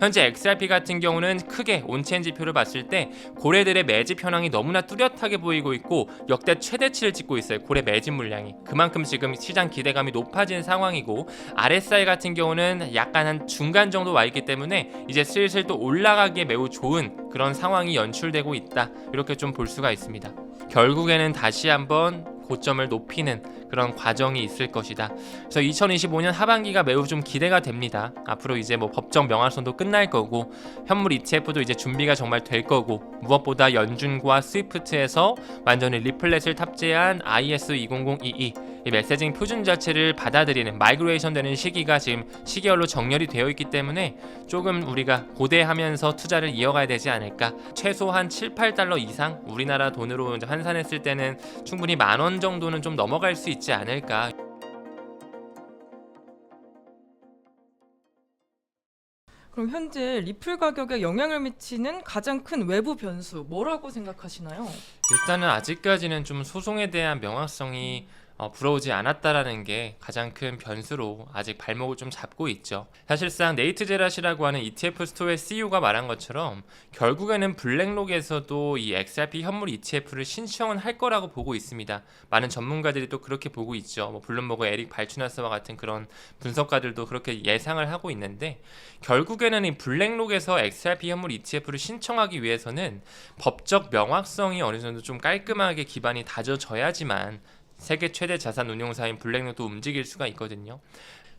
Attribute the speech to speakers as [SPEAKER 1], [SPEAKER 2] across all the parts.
[SPEAKER 1] 현재 XRP 같은 경우는 크게 온체인 지표를 봤을 때 고래들의 매집 현황이 너무나 뚜렷하게 보이고 있고 역대 최대치를 찍고 있어요. 고래 매집 물량이. 그만큼 지금 시장 기대감이 높아진 상황이고 RSI 같은 경우는 약간 한 중간 정도 와 있기 때문에 이제 슬슬 또 올라가기에 매우 좋은 그런 상황이 연출되고 있다. 이렇게 좀 볼 수가 있습니다. 결국에는 다시 한번 고점을 높이는 그런 과정이 있을 것이다. 그래서 2025년 하반기가 매우 좀 기대가 됩니다. 앞으로 이제 뭐 법정 명확성도 끝날 거고 현물 ETF도 이제 준비가 정말 될 거고 무엇보다 연준과 스위프트에서 완전히 리플렛을 탑재한 IS 20022 이 메시징 표준 자체를 받아들이는 마이그레이션 되는 시기가 지금 시계열로 정렬이 되어 있기 때문에 조금 우리가 고대하면서 투자를 이어가야 되지 않을까 최소한 7, 8달러 이상 우리나라 돈으로 환산했을 때는 충분히 만 원 정도는 좀 넘어갈 수 있지 않을까
[SPEAKER 2] 그럼 현재 리플 가격에 영향을 미치는 가장 큰 외부 변수 뭐라고 생각하시나요?
[SPEAKER 1] 일단은 아직까지는 좀 소송에 대한 명확성이 어, 불어오지 않았다라는 게 가장 큰 변수로 아직 발목을 좀 잡고 있죠. 사실상 네이트 제라시라고 하는 ETF 스토어의 CEO가 말한 것처럼 결국에는 블랙록에서도 이 XRP 현물 ETF를 신청은 할 거라고 보고 있습니다. 많은 전문가들이 또 그렇게 보고 있죠. 뭐 블룸버그 에릭 발추나스와 같은 그런 분석가들도 그렇게 예상을 하고 있는데 결국에는 이 블랙록에서 XRP 현물 ETF를 신청하기 위해서는 법적 명확성이 어느 정도 좀 깔끔하게 기반이 다져져야지만 세계 최대 자산 운용사인 블랙록도 움직일 수가 있거든요.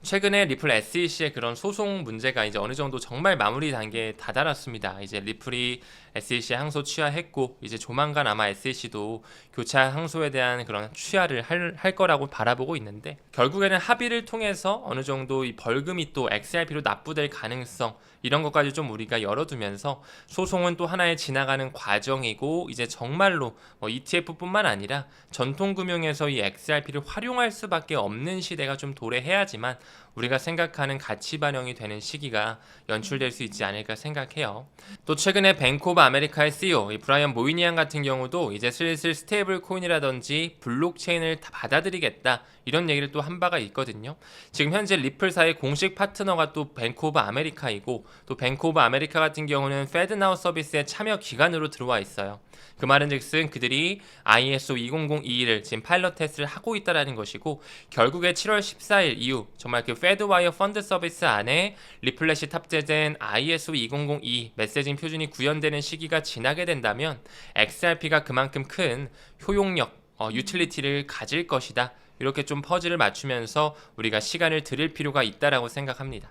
[SPEAKER 1] 최근에 리플 SEC의 그런 소송 문제가 이제 어느 정도 정말 마무리 단계에 다다랐습니다. 이제 리플이 SEC 항소 취하했고 이제 조만간 아마 SEC도 교차 항소에 대한 그런 취하를 할, 할 거라고 바라보고 있는데 결국에는 합의를 통해서 어느 정도 이 벌금이 또 XRP로 납부될 가능성 이런 것까지 좀 우리가 열어두면서 소송은 또 하나의 지나가는 과정이고 이제 정말로 뭐 ETF뿐만 아니라 전통 금융에서 이 XRP를 활용할 수밖에 없는 시대가 좀 도래해야지만 우리가 생각하는 가치 반영이 되는 시기가 연출될 수 있지 않을까 생각해요. 또 최근에 오브 아메리카의 CEO 이 브라이언 모이니안 같은 경우도 이제 슬슬 스테이블 코인이라든지 블록체인을 다 받아들이겠다 이런 얘기를 또 한 바가 있거든요. 지금 현재 리플사의 공식 파트너가 또 뱅크 오브 아메리카이고 또 뱅크 오브 아메리카 같은 경우는 페드나우 서비스의 참여 기관으로 들어와 있어요. 그 말은즉슨 그들이 ISO 20021을 지금 파일럿 테스트를 하고 있다라는 것이고 결국에 7월 14일 이후 정말 그 페드와이어 펀드 서비스 안에 리플렛이 탑재된 ISO 2002 메시징 표준이 구현되는 시 기가 지나게 된다면 XRP가 그만큼 큰 효용력, 어, 유틸리티를 가질 것이다. 이렇게 좀 퍼즐을 맞추면서 우리가 시간을 들일 필요가 있다라고 생각합니다.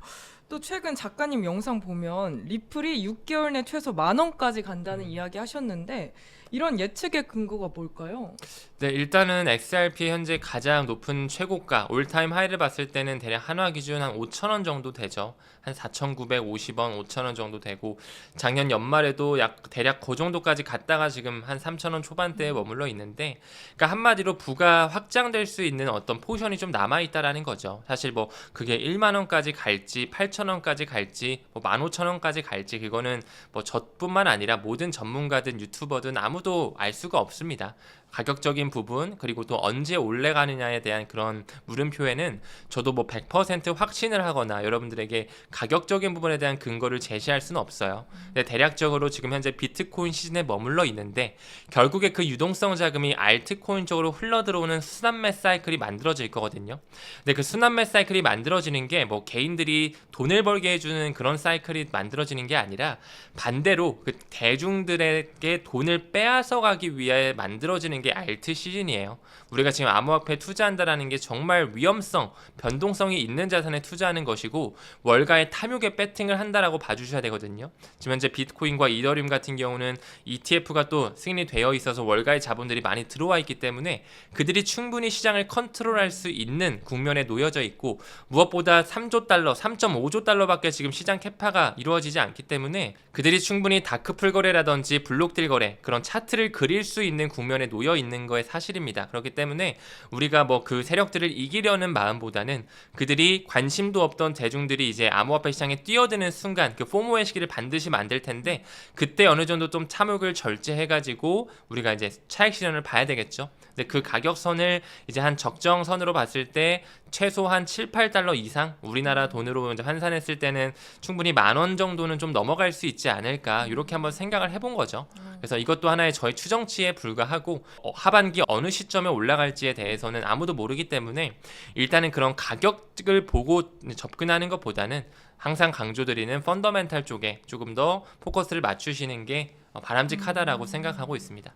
[SPEAKER 2] 또 최근 작가님 영상 보면 리플이 6개월 내 최소 만 원까지 간다는
[SPEAKER 1] 음.
[SPEAKER 2] 이야기 하셨는데 이런 예측의 근거가 뭘까요?
[SPEAKER 1] 네, 일단은 XRP 현재 가장 높은 최고가 올타임 하이를 봤을 때는 대략 한화 기준 한 5,000원 정도 되죠. 한 4,950원, 5,000원 정도 되고 작년 연말에도 약 대략 그 정도까지 갔다가 지금 한 3,000원 초반대에 머물러 있는데 그러니까 한마디로 부가 확장될 수 있는 어떤 포션이 좀 남아 있다라는 거죠. 사실 뭐 그게 1만 원까지 갈지 8천 원까지 갈지 뭐 15,000원까지 갈지 그거는 뭐 저뿐만 아니라 모든 전문가든 유튜버든 아무 도 알 수가 없습니다. 가격적인 부분 그리고 또 언제 올라가느냐에 대한 그런 물음표에는 저도 뭐 100% 확신을 하거나 여러분들에게 가격적인 부분에 대한 근거를 제시할 수는 없어요. 근데 대략적으로 지금 현재 비트코인 시즌에 머물러 있는데 결국에 그 유동성 자금이 알트코인 쪽으로 흘러 들어오는 순환매 사이클이 만들어질 거거든요. 근데 그 순환매 사이클이 만들어지는 게 뭐 개인들이 돈을 벌게 해주는 그런 사이클이 만들어지는 게 아니라 반대로 그 대중들에게 돈을 빼앗아 가기 위해 만들어지는 게 알트 시즌이에요. 우리가 지금 암호화폐에 투자한다라는 게 정말 위험성, 변동성이 있는 자산에 투자하는 것이고 월가의 탐욕에 배팅을 한다라고 봐주셔야 되거든요. 지금 현재 비트코인과 이더리움 같은 경우는 ETF가 또 승인이 되어 있어서 월가의 자본들이 많이 들어와 있기 때문에 그들이 충분히 시장을 컨트롤할 수 있는 국면에 놓여져 있고 무엇보다 3조 달러, 3.5조 달러밖에 지금 시장 캐파가 이루어지지 않기 때문에 그들이 충분히 다크풀 거래라든지 블록딜 거래 그런 차트를 그릴 수 있는 국면에 놓여 비어 있는 거에 사실입니다. 그렇기 때문에 우리가 뭐 그 세력들을 이기려는 마음보다는 그들이 관심도 없던 대중들이 이제 암호화폐 시장에 뛰어드는 순간 그 포모의 시기를 반드시 만들 텐데 그때 어느 정도 좀 참혹을 절제해가지고 우리가 이제 차익 실현을 봐야 되겠죠. 근데 그 가격선을 이제 한 적정선으로 봤을 때 최소 한 7, 8달러 이상 우리나라 돈으로 이제 환산했을 때는 충분히 만 원 정도는 좀 넘어갈 수 있지 않을까 이렇게 한번 생각을 해본 거죠. 그래서 이것도 하나의 저희 추정치에 불과하고 어, 하반기 어느 시점에 올라갈지에 대해서는 아무도 모르기 때문에 일단은 그런 가격을 보고 접근하는 것보다는 항상 강조드리는 펀더멘탈 쪽에 조금 더 포커스를 맞추시는 게 어, 바람직하다라고 생각하고 있습니다.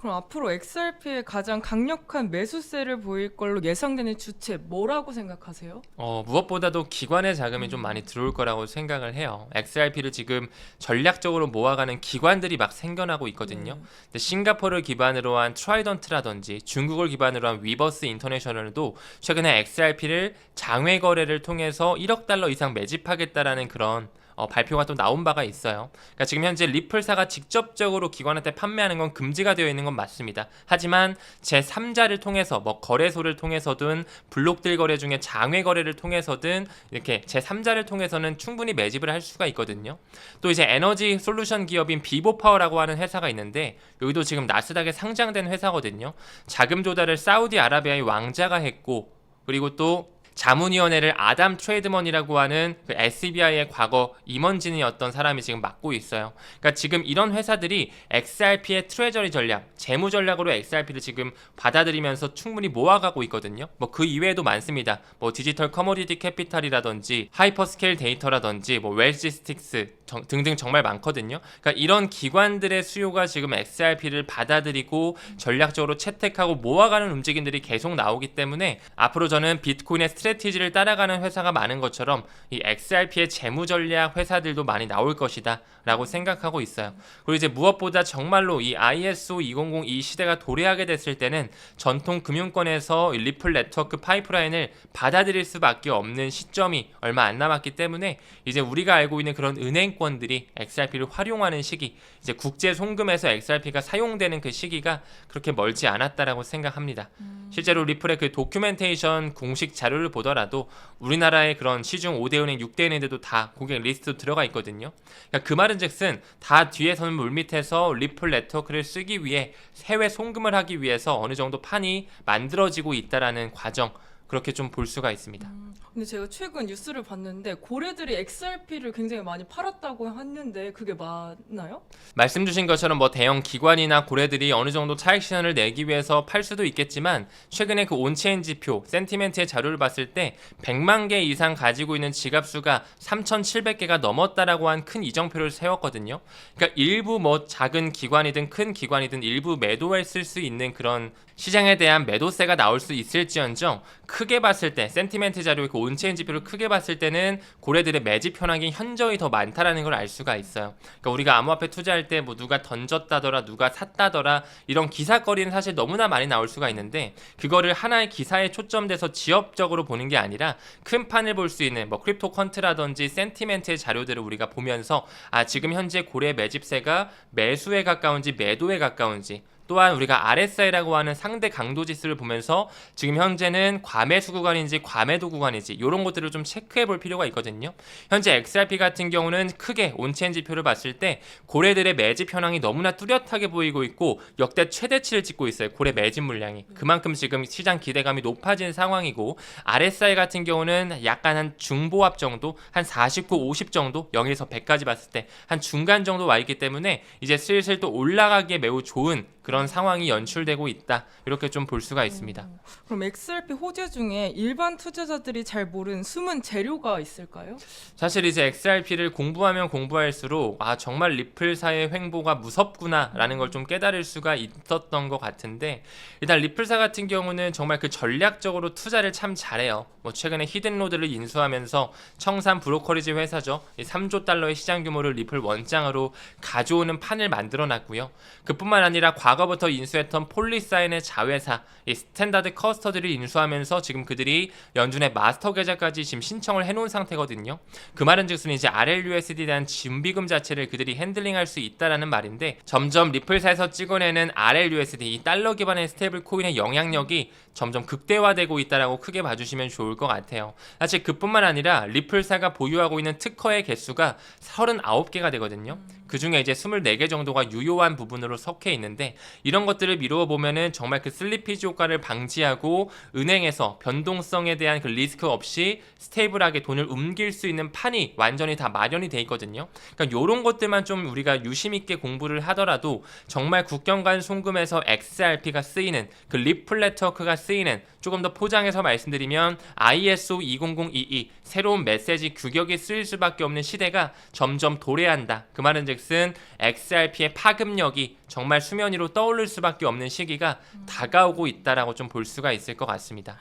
[SPEAKER 2] 그럼 앞으로 XRP의 가장 강력한 매수세를 보일 걸로 예상되는 주체 뭐라고 생각하세요?
[SPEAKER 1] 어, 무엇보다도 기관의 자금이 좀 많이 들어올 거라고 생각을 해요. XRP를 지금 전략적으로 모아가는 기관들이 막 생겨나고 있거든요.
[SPEAKER 2] 네.
[SPEAKER 1] 근데 싱가포르를 기반으로 한 트라이던트라든지 중국을 기반으로 한 위버스 인터내셔널도 최근에 XRP를 장외 거래를 통해서 1억 달러 이상 매집하겠다라는 그런 어, 발표가 또 나온 바가 있어요. 그러니까 지금 현재 리플사가 직접적으로 기관한테 판매하는 건 금지가 되어 있는 건 맞습니다. 하지만 제 3자를 통해서 뭐 거래소를 통해서든 블록딜 거래 중에 장외 거래를 통해서든 이렇게 제 3자를 통해서는 충분히 매집을 할 수가 있거든요. 또 이제 에너지 솔루션 기업인 비보파워라고 하는 회사가 있는데 여기도 지금 나스닥에 상장된 회사거든요. 자금 조달을 사우디아라비아의 왕자가 했고 그리고 또 자문위원회를 아담 트레이드먼이라고 하는 그 SBI의 과거 임원진이었던 사람이 지금 맡고 있어요. 그러니까 지금 이런 회사들이 XRP의 트레저리 전략, 재무 전략으로 XRP를 지금 받아들이면서 충분히 모아가고 있거든요. 뭐 그 이외에도 많습니다. 뭐 디지털 커머디티 캐피탈이라든지 하이퍼스케일 데이터라든지 뭐 웰지스틱스 정- 등등 정말 많거든요. 그러니까 이런 기관들의 수요가 지금 XRP를 받아들이고 전략적으로 채택하고 모아가는 움직임들이 계속 나오기 때문에 앞으로 저는 비트코인의 스트레티지를 따라가는 회사가 많은 것처럼 이 XRP의 재무 전략 회사들도 많이 나올 것이다 라고 생각하고 있어요. 그리고 이제 무엇보다 정말로 이 ISO 2002 시대가 도래하게 됐을 때는 전통 금융권에서 이 리플 네트워크 파이프라인을 받아들일 수밖에 없는 시점이 얼마 안 남았기 때문에 이제 우리가 알고 있는 그런 은행 권들이 XRP를 활용하는 시기, 이제 국제 송금에서 XRP가 사용되는 그 시기가 그렇게 멀지 않았다라고 생각합니다. 실제로 리플의 그 도큐멘테이션 공식 자료를 보더라도 우리나라의 그런 시중 5대 은행, 6대 은행들도 다 고객 리스트 들어가 있거든요. 그러니까 그 말은즉슨 다 뒤에 서는 물밑에서 리플 네트워크를 쓰기 위해 해외 송금을 하기 위해서 어느 정도 판이 만들어지고 있다라는 과정 그렇게 좀 볼 수가 있습니다.
[SPEAKER 2] 근데 제가 최근 뉴스를 봤는데 고래들이 XRP를 굉장히 많이 팔았다고 했는데 그게 맞나요?
[SPEAKER 1] 말씀 주신 것처럼 뭐 대형 기관이나 고래들이 어느 정도 차익 실현을 내기 위해서 팔 수도 있겠지만 최근에 그 온체인 지표 센티멘트의 자료를 봤을 때 100만 개 이상 가지고 있는 지갑 수가 3,700개가 넘었다라고 한 큰 이정표를 세웠거든요. 그러니까 일부 뭐 작은 기관이든 큰 기관이든 일부 매도했을 수 있는 그런 시장에 대한 매도세가 나올 수 있을지언정 크게 봤을 때 센티멘트 자료의 그 온체인 지표를 크게 봤을 때는 고래들의 매집 현황이 현저히 더 많다라는 걸 알 수가 있어요. 그러니까 우리가 암호화폐 투자할 때 뭐 누가 던졌다더라, 누가 샀다더라 이런 기사거리는 사실 너무나 많이 나올 수가 있는데 그거를 하나의 기사에 초점돼서 지역적으로 보는 게 아니라 큰 판을 볼 수 있는 뭐 크립토 컨트라든지 센티멘트의 자료들을 우리가 보면서 아 지금 현재 고래 매집세가 매수에 가까운지 매도에 가까운지 또한 우리가 RSI라고 하는 상대 강도 지수를 보면서 지금 현재는 과매수 구간인지 과매도 구간인지 이런 것들을 좀 체크해 볼 필요가 있거든요. 현재 XRP 같은 경우는 크게 온체인 지표를 봤을 때 고래들의 매집 현황이 너무나 뚜렷하게 보이고 있고 역대 최대치를 찍고 있어요. 고래 매집 물량이. 그만큼 지금 시장 기대감이 높아진 상황이고 RSI 같은 경우는 약간 한 중보합 정도, 한 49, 50 정도, 0에서 100까지 봤을 때 한 중간 정도 와 있기 때문에 이제 슬슬 또 올라가기에 매우 좋은 그런 상황이 연출되고 있다. 이렇게 좀 볼 수가 있습니다.
[SPEAKER 2] 그럼 XRP 호재 중에 일반 투자자들이 잘 모르는 숨은 재료가 있을까요?
[SPEAKER 1] 사실 이제 XRP를 공부하면 공부할수록 아 정말 리플사의 횡보가 무섭구나라는 걸 좀 깨달을 수가 있었던 것 같은데 일단 리플사 같은 경우는 정말 그 전략적으로 투자를 참 잘해요. 뭐 최근에 히든로드를 인수하면서 청산 브로커리지 회사죠. 이 3조 달러의 시장 규모를 리플 원장으로 가져오는 판을 만들어놨고요. 그뿐만 아니라 과거 부터 마지막부터 인수했던 폴리사인의 자회사 이 스탠다드 커스터디를 인수하면서 지금 그들이 연준의 마스터 계좌까지 지금 신청을 해놓은 상태거든요. 그 말은즉슨 이제 RLUSD에 대한 준비금 자체를 그들이 핸들링할 수 있다라는 말인데 점점 리플사에서 찍어내는 RLUSD 이 달러 기반의 스테이블 코인의 영향력이 점점 극대화되고 있다라고 크게 봐주시면 좋을 것 같아요. 사실 그뿐만 아니라 리플사가 보유하고 있는 특허의 개수가 39개가 되거든요. 그 중에 이제 24개 정도가 유효한 부분으로 속해 있는데 이런 것들을 미루어 보면은 정말 그 슬리피지 효과를 방지하고 은행에서 변동성에 대한 그 리스크 없이 스테이블하게 돈을 옮길 수 있는 판이 완전히 다 마련이 돼 있거든요. 그러니까 이런 것들만 좀 우리가 유심 있게 공부를 하더라도 정말 국경 간 송금에서 XRP가 쓰이는 그 리플 네트워크가 쓰이는 조금 더 포장해서 말씀드리면 ISO 20022 새로운 메시지 규격이 쓰일 수밖에 없는 시대가 점점 도래한다. 그 말은 즉슨 XRP의 파급력이 정말 수면 위로 떠오를 수밖에 없는 시기가 다가오고 있다라고 좀 볼 수가 있을 것 같습니다.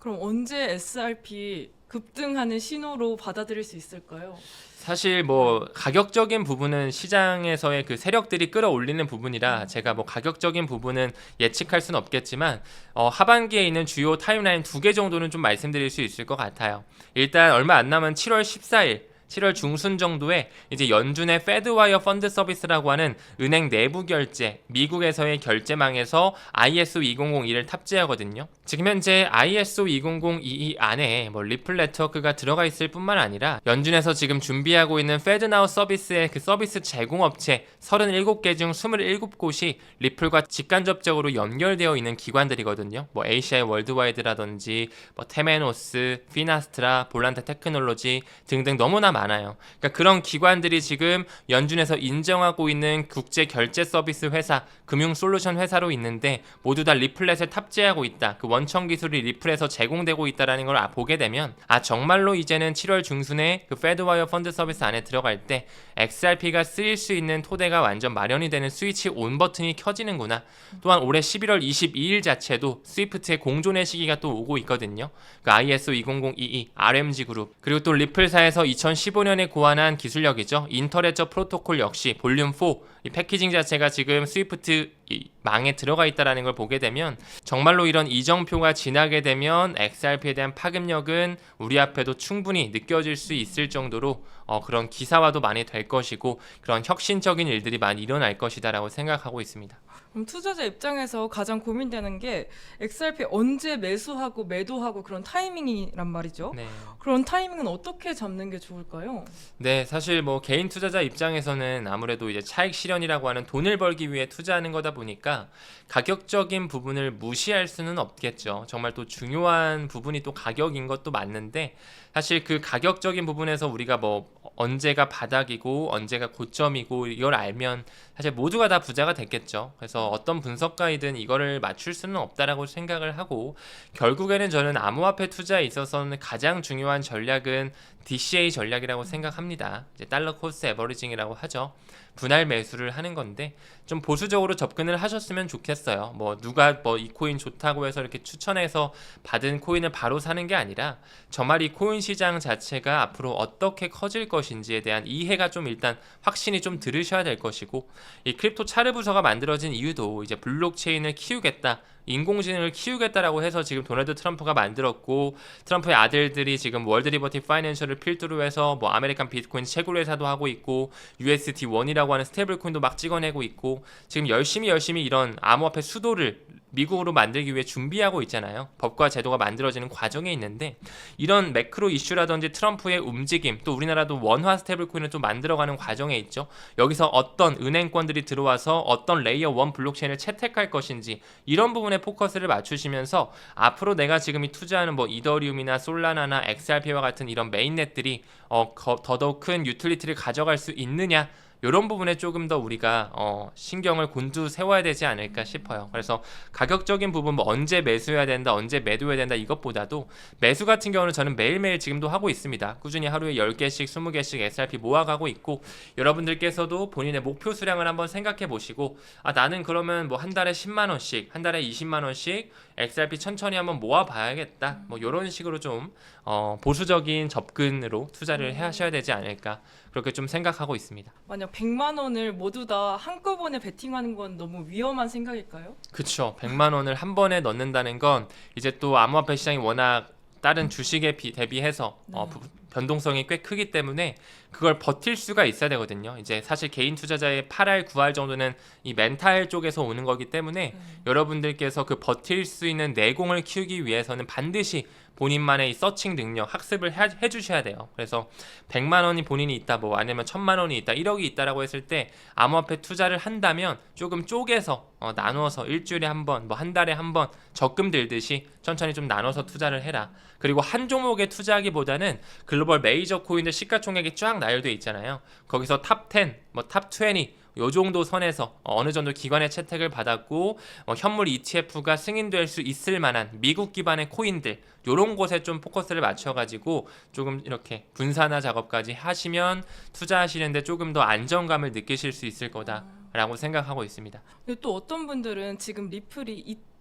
[SPEAKER 2] 그럼 언제 SRP 급등하는 신호로 받아들일 수 있을까요?
[SPEAKER 1] 사실 뭐 가격적인 부분은 시장에서의 그 세력들이 끌어올리는 부분이라 제가 뭐 가격적인 부분은 예측할 수는 없겠지만 어, 하반기에 있는 주요 타임라인 두 개 정도는 좀 말씀드릴 수 있을 것 같아요. 일단 얼마 안 남은 7월 14일 7월 중순 정도에 이제 연준의 페드와이어 펀드 서비스라고 하는 은행 내부 결제, 미국에서의 결제망에서 ISO 2002를 탑재하거든요. 지금 현재 ISO 2002 안에 뭐 리플 네트워크가 들어가 있을 뿐만 아니라 연준에서 지금 준비하고 있는 페드나우 서비스의 그 서비스 제공업체 37개 중 27곳이 리플과 직간접적으로 연결되어 있는 기관들이거든요. 뭐 ACI 월드와이드라든지 뭐 테메노스, 피나스트라, 볼란타 테크놀로지 등등 너무나 많아요. 그러니까 그런 기관들이 지금 연준에서 인정하고 있는 국제 결제 서비스 회사, 금융 솔루션 회사로 있는데 모두 다 리플렛에 탑재하고 있다. 그 원천 기술이 리플에서 제공되고 있다라는 걸 아- 보게 되면 아 정말로 이제는 7월 중순에 그 페드와이어 펀드 서비스 안에 들어갈 때 XRP가 쓰일 수 있는 토대가 완전 마련이 되는 스위치 온 버튼이 켜지는구나. 또한 올해 11월 22일 자체도 스위프트의 공존의 시기가 또 오고 있거든요. 그 ISO 20022 RMG 그룹 그리고 또 리플사에서 2015년에 고안한 기술력이죠. 인터레저 프로토콜 역시 볼륨 4이 패키징 자체가 지금 스위프트 이 망에 들어가 있다라는 걸 보게 되면 정말로 이런 이정표가 지나게 되면 XRP에 대한 파급력은 우리 앞에도 충분히 느껴질 수 있을 정도로 어, 그런 기사화도 많이 될 것이고 그런 혁신적인 일들이 많이 일어날 것이다라고 생각하고 있습니다.
[SPEAKER 2] 그럼 투자자 입장에서 가장 고민되는 게 XRP 언제 매수하고 매도하고 그런 타이밍이란 말이죠.
[SPEAKER 1] 네.
[SPEAKER 2] 그런 타이밍은 어떻게 잡는 게 좋을까요?
[SPEAKER 1] 네, 사실 뭐 개인 투자자 입장에서는 아무래도 이제 차익 실현이라고 하는 돈을 벌기 위해 투자하는 거다 보니까 가격적인 부분을 무시할 수는 없겠죠. 정말 또 중요한 부분이 또 가격인 것도 맞는데 사실 그 가격적인 부분에서 우리가 뭐 언제가 바닥이고 언제가 고점이고 이걸 알면 사실 모두가 다 부자가 됐겠죠. 그래서 어떤 분석가이든 이거를 맞출 수는 없다라고 생각을 하고 결국에는 저는 암호화폐 투자에 있어서는 가장 중요한 전략은 DCA 전략이라고 생각합니다. 이제 달러 코스트 에버리징이라고 하죠. 분할 매수를 하는 건데 좀 보수적으로 접근을 하셨으면 좋겠어요. 뭐 누가 뭐 이 코인 좋다고 해서 이렇게 추천해서 받은 코인을 바로 사는 게 아니라 정말 이 코인 시장 자체가 앞으로 어떻게 커질 것인지에 대한 이해가 좀 일단 확신이 좀 들으셔야 될 것이고 이 크립토 차르 부서가 만들어진 이유도 이제 블록체인을 키우겠다. 인공지능을 키우겠다라고 해서 지금 도널드 트럼프가 만들었고 트럼프의 아들들이 지금 월드 리버티 파이낸셜을 필두로 해서 뭐 아메리칸 비트코인 채굴 회사도 하고 있고 UST 원이라고 하는 스테이블 코인도 막 찍어내고 있고 지금 열심히 열심히 이런 암호화폐 수도를 미국으로 만들기 위해 준비하고 있잖아요. 법과 제도가 만들어지는 과정에 있는데 이런 매크로 이슈라든지 트럼프의 움직임 또 우리나라도 원화 스테이블 코인을 좀 만들어가는 과정에 있죠. 여기서 어떤 은행권들이 들어와서 어떤 레이어 1 블록체인을 채택할 것인지 이런 부분에 포커스를 맞추시면서 앞으로 내가 지금 이 투자하는 뭐 이더리움이나 솔라나나 XRP와 같은 이런 메인넷들이 어, 거- 더더욱 큰 유틸리티를 가져갈 수 있느냐 이런 부분에 조금 더 우리가 어, 신경을 곤두 세워야 되지 않을까 싶어요. 그래서 가격적인 부분 뭐 언제 매수해야 된다, 언제 매도해야 된다 이것보다도 매수 같은 경우는 저는 매일매일 지금도 하고 있습니다. 꾸준히 하루에 10개씩, 20개씩 SRP 모아가고 있고 여러분들께서도 본인의 목표 수량을 한번 생각해 보시고 아 나는 그러면 뭐 한 달에 10만 원씩, 한 달에 20만 원씩 XRP 천천히 한번 모아 봐야겠다. 뭐 이런 식으로 좀 어, 보수적인 접근으로 투자를 해 하셔야 되지 않을까 그렇게 좀 생각하고 있습니다.
[SPEAKER 2] 만약 100만 원을 모두 다 한꺼번에 베팅하는 건 너무 위험한 생각일까요?
[SPEAKER 1] 그쵸. 100만 원을 한 번에 넣는다는 건 이제 또 암호화폐 시장이 워낙 다른 주식에 비, 대비해서 어,
[SPEAKER 2] 네.
[SPEAKER 1] 부- 변동성이 꽤 크기 때문에 그걸 버틸 수가 있어야 되거든요. 이제 사실 개인 투자자의 8할, 9할 정도는 이 멘탈 쪽에서 오는 거기 때문에
[SPEAKER 2] 네.
[SPEAKER 1] 여러분들께서 그 버틸 수 있는 내공을 키우기 위해서는 반드시 본인만의 이 서칭 능력, 학습을 해, 해주셔야 돼요. 그래서 100만 원이 본인이 있다, 뭐 아니면 1000만 원이 있다, 1억이 있다라고 했을 때 암호화폐 투자를 한다면 조금 쪼개서 어, 나누어서 일주일에 한 번, 뭐 한 달에 한 번 적금 들듯이 천천히 좀 나눠서 투자를 해라. 그리고 한 종목에 투자하기보다는 글로벌 메이저 코인들 시가총액이 쫙 나열돼 있잖아요. 거기서 탑 10, 뭐 탑 20, 요 정도 선에서 어느 정도 기관의 채택을 받았고 어, 현물 ETF가 승인될 수 있을 만한 미국 기반의 코인들 요런 곳에 좀 포커스를 맞춰가지고 조금 이렇게 분산화 작업까지 하시면 투자하시는데 조금 더 안정감을 느끼실 수 있을 거다 라고 생각하고 있습니다.
[SPEAKER 2] 또 어떤 분들은 지금 리플이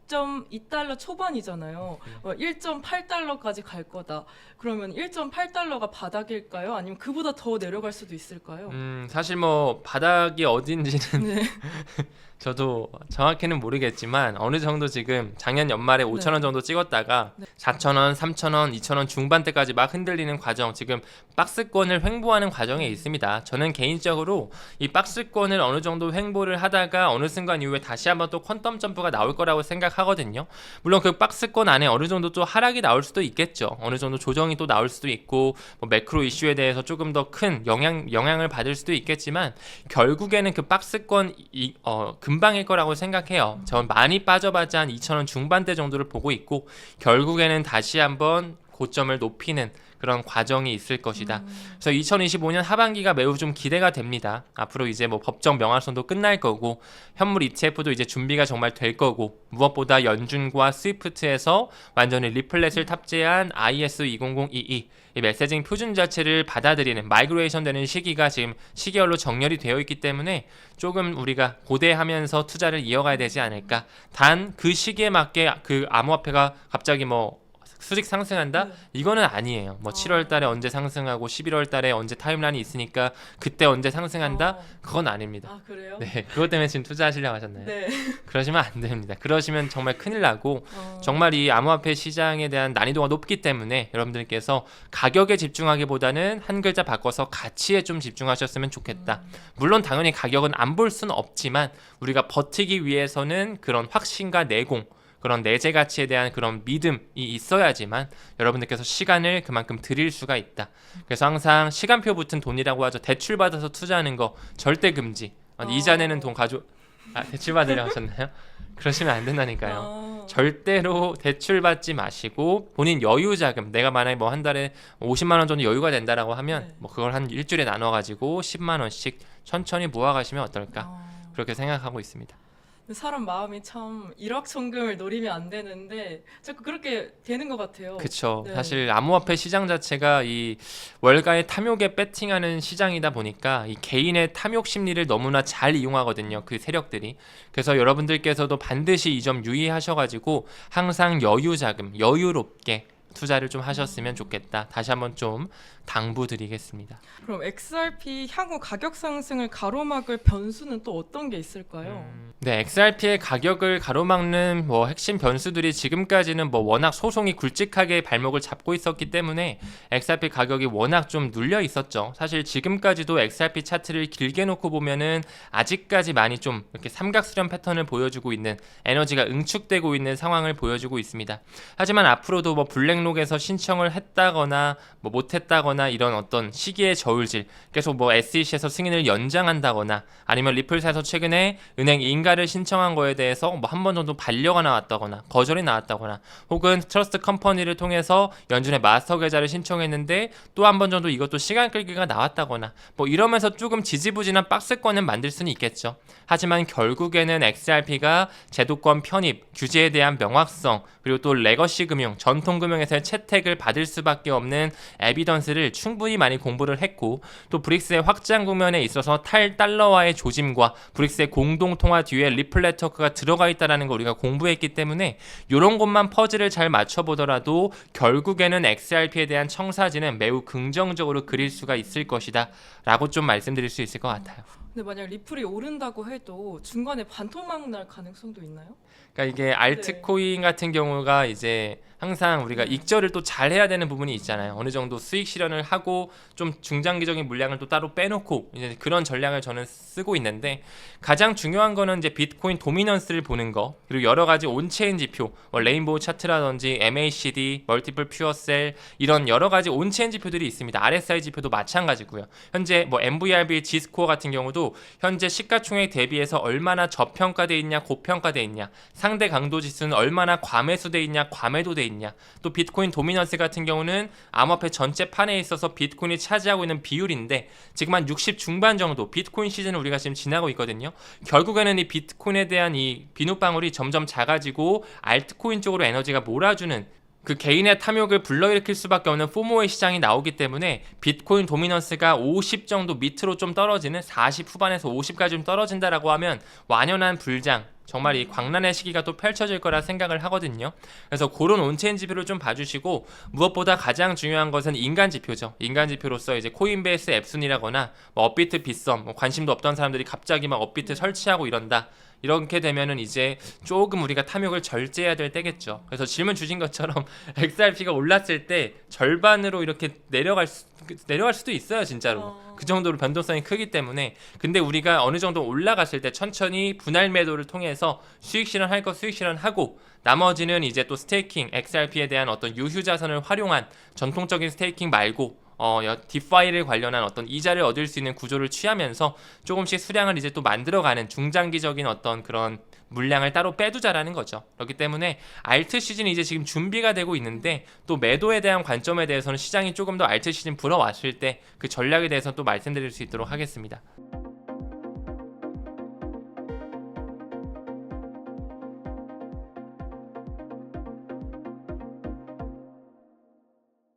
[SPEAKER 2] 2.2달러 초반이잖아요.
[SPEAKER 1] 음.
[SPEAKER 2] 어, 1.8달러까지 갈 거다. 그러면 1.8달러가 바닥일까요? 아니면 그보다 더 내려갈 수도 있을까요?
[SPEAKER 1] 음 사실 뭐 바닥이 어딘지는
[SPEAKER 2] 네.
[SPEAKER 1] 저도 정확히는 모르겠지만 어느 정도 지금 작년 연말에 5천 원 정도 찍었다가
[SPEAKER 2] 네.
[SPEAKER 1] 4천 원, 3천 원, 2천 원 중반대까지 막 흔들리는 과정 지금 박스권을 횡보하는 과정에 있습니다. 저는 개인적으로 이 박스권을 어느 정도 횡보를 하다가 어느 순간 이후에 다시 한번 또 퀀텀 점프가 나올 거라고 생각하거든요. 물론 그 박스권 안에 어느 정도 또 하락이 나올 수도 있겠죠. 어느 정도 조정이 또 나올 수도 있고 뭐 매크로 이슈에 대해서 조금 더 큰 영향 영향을 받을 수도 있겠지만 결국에는 그 박스권 이, 어, 금방일 거라고 생각해요. 전 많이 빠져봤자 한 2,000원 중반대 정도를 보고 있고 결국에는 다시 한번 고점을 높이는 그런 과정이 있을 것이다. 그래서 2025년 하반기가 매우 좀 기대가 됩니다. 앞으로 이제 뭐 법정 명확성도 끝날 거고 현물 ETF도 이제 준비가 정말 될 거고 무엇보다 연준과 스위프트에서 완전히 리플렛을 탑재한 IS 20022 이 메시징 표준 자체를 받아들이는 마이그레이션 되는 시기가 지금 시계열로 정렬이 되어 있기 때문에 조금 우리가 고대하면서 투자를 이어가야 되지 않을까. 단 그 시기에 맞게 그 암호화폐가 갑자기 뭐 수직 상승한다?
[SPEAKER 2] 네.
[SPEAKER 1] 이거는 아니에요. 뭐
[SPEAKER 2] 아.
[SPEAKER 1] 7월 달에 언제 상승하고 11월 달에 언제 타임라인이 있으니까 그때 언제 상승한다?
[SPEAKER 2] 어.
[SPEAKER 1] 그건 아닙니다.
[SPEAKER 2] 아 그래요?
[SPEAKER 1] 네, 그것 때문에 지금 투자하시려고 하셨나요?
[SPEAKER 2] 네.
[SPEAKER 1] 그러시면 안 됩니다. 그러시면 정말 큰일 나고
[SPEAKER 2] 어.
[SPEAKER 1] 정말 이 암호화폐 시장에 대한 난이도가 높기 때문에 여러분들께서 가격에 집중하기보다는 한 글자 바꿔서 가치에 좀 집중하셨으면 좋겠다. 물론 당연히 가격은 안 볼 수는 없지만 우리가 버티기 위해서는 그런 확신과 내공 그런 내재 가치에 대한 그런 믿음이 있어야지만 여러분들께서 시간을 그만큼 드릴 수가 있다. 그래서 항상 시간표 붙은 돈이라고 하죠. 대출 받아서 투자하는 거 절대 금지. 아,
[SPEAKER 2] 어.
[SPEAKER 1] 이자 내는 돈 가져 아, 대출 받으려 하셨나요? 그러시면 안 된다니까요.
[SPEAKER 2] 아.
[SPEAKER 1] 절대로 대출 받지 마시고 본인 여유 자금 내가 만약에 뭐 한 달에 50만 원 정도 여유가 된다라고 하면
[SPEAKER 2] 네.
[SPEAKER 1] 뭐 그걸 한 일주일에 나눠 가지고 10만 원씩 천천히 모아 가시면 어떨까?
[SPEAKER 2] 아.
[SPEAKER 1] 그렇게 생각하고 있습니다.
[SPEAKER 2] 사람 마음이 참 일확천금을 노리면 안 되는데 자꾸 그렇게 되는 것 같아요.
[SPEAKER 1] 그쵸.
[SPEAKER 2] 네.
[SPEAKER 1] 사실 암호화폐 시장 자체가 이 월가의 탐욕에 배팅하는 시장이다 보니까 이 개인의 탐욕 심리를 너무나 잘 이용하거든요. 그 세력들이. 그래서 여러분들께서도 반드시 이 점 유의하셔가지고 항상 여유 자금, 여유롭게 투자를 좀 하셨으면 좋겠다. 다시 한번 좀 당부드리겠습니다.
[SPEAKER 2] 그럼 XRP 향후 가격 상승을 가로막을 변수는 또 어떤 게 있을까요?
[SPEAKER 1] 음, 네, XRP의 가격을 가로막는 뭐 핵심 변수들이 지금까지는 뭐 워낙 소송이 굵직하게 발목을 잡고 있었기 때문에 XRP 가격이 워낙 좀 눌려 있었죠. 사실 지금까지도 XRP 차트를 길게 놓고 보면은 아직까지 많이 좀 이렇게 삼각수렴 패턴을 보여주고 있는 에너지가 응축되고 있는 상황을 보여주고 있습니다. 하지만 앞으로도 뭐 블랙 록에서 신청을 했다거나 뭐 못했다거나 이런 어떤 시기의 저울질 계속 뭐 SEC에서 승인을 연장한다거나 아니면 리플사에서 최근에 은행 인가를 신청한 거에 대해서 뭐 한 번 정도 반려가 나왔다거나 거절이 나왔다거나 혹은 트러스트 컴퍼니를 통해서 연준의 마스터 계좌를 신청했는데 또 한 번 정도 이것도 시간 끌기가 나왔다거나 뭐 이러면서 조금 지지부진한 박스권을 만들 수는 있겠죠. 하지만 결국에는 XRP가 제도권 편입, 규제에 대한 명확성, 그리고 또 레거시 금융, 전통 금융에 서의 채택을 받을 수밖에 없는 에비던스를 충분히 많이 공부를 했고 또 브릭스의 확장 국면에 있어서 탈 달러와의 조짐과 브릭스의 공동 통화 듀오 뒤에 리플 네트워크가 들어가 있다라는 걸 우리가 공부했기 때문에 이런 것만 퍼즐을 잘 맞춰보더라도 결국에는 XRP에 대한 청사진은 매우 긍정적으로 그릴 수가 있을 것이다 라고 좀 말씀드릴 수 있을 것 같아요.
[SPEAKER 2] 근데 만약 리플이 오른다고 해도 중간에 반토막 날 가능성도 있나요?
[SPEAKER 1] 그러니까 이게 알트코인 같은 경우가 이제 항상 우리가
[SPEAKER 2] 음.
[SPEAKER 1] 익절을 또 잘 해야 되는 부분이 있잖아요. 어느 정도 수익 실현을 하고 좀 중장기적인 물량을 또 따로 빼놓고 이제 그런 전략을 저는 쓰고 있는데 가장 중요한 거는 이제 비트코인 도미넌스를 보는 거 그리고 여러 가지 온체인 지표 뭐 레인보우 차트라든지 MACD, 멀티플 퓨어셀 이런 여러 가지 온체인 지표들이 있습니다. RSI 지표도 마찬가지고요. 현재 뭐 MVRB G스코어 같은 경우도 현재 시가총액 대비해서 얼마나 저평가돼 있냐 고평가돼 있냐 상대 강도 지수는 얼마나 과매수돼 있냐 과매도돼 있냐 또 비트코인 도미넌스 같은 경우는 암호화폐 전체 판에 있어서 비트코인이 차지하고 있는 비율인데 지금 한 60 중반 정도 비트코인 시즌을 우리가 지금 지나고 있거든요. 결국에는 이 비트코인에 대한 이 비눗방울이 점점 작아지고 알트코인 쪽으로 에너지가 몰아주는 그 개인의 탐욕을 불러일으킬 수밖에 없는 포모의 시장이 나오기 때문에 비트코인 도미넌스가 50 정도 밑으로 좀 떨어지는 40 후반에서 50까지 좀 떨어진다라고 하면 완연한 불장 정말 이 광란의 시기가 또 펼쳐질 거라 생각을 하거든요. 그래서 그런 온체인 지표를 좀 봐주시고 무엇보다 가장 중요한 것은 인간 지표죠. 인간 지표로서 이제 코인베이스 앱순이라거나 뭐 업비트 빗썸 뭐 관심도 없던 사람들이 갑자기 막 업비트 설치하고 이런다. 이렇게 되면은 이제 조금 우리가 탐욕을 절제해야 될 때겠죠. 그래서 질문 주신 것처럼 XRP가 올랐을 때 절반으로 이렇게 내려갈 수, 내려갈 수도 있어요, 진짜로.
[SPEAKER 2] 어.
[SPEAKER 1] 그 정도로 변동성이 크기 때문에 근데 우리가 어느 정도 올라갔을 때 천천히 분할 매도를 통해서 수익 실현할 거 수익 실현하고 나머지는 이제 또 스테이킹 XRP에 대한 어떤 유휴 자산을 활용한 전통적인 스테이킹 말고 어, 여- 디파이를 관련한 어떤 이자를 얻을 수 있는 구조를 취하면서 조금씩 수량을 이제 또 만들어가는 중장기적인 어떤 그런 물량을 따로 빼두자라는 거죠. 그렇기 때문에 알트 시즌이 이제 지금 준비가 되고 있는데 또 매도에 대한 관점에 대해서는 시장이 조금 더 알트 시즌 불어왔을 때 그 전략에 대해서 또 말씀드릴 수 있도록 하겠습니다.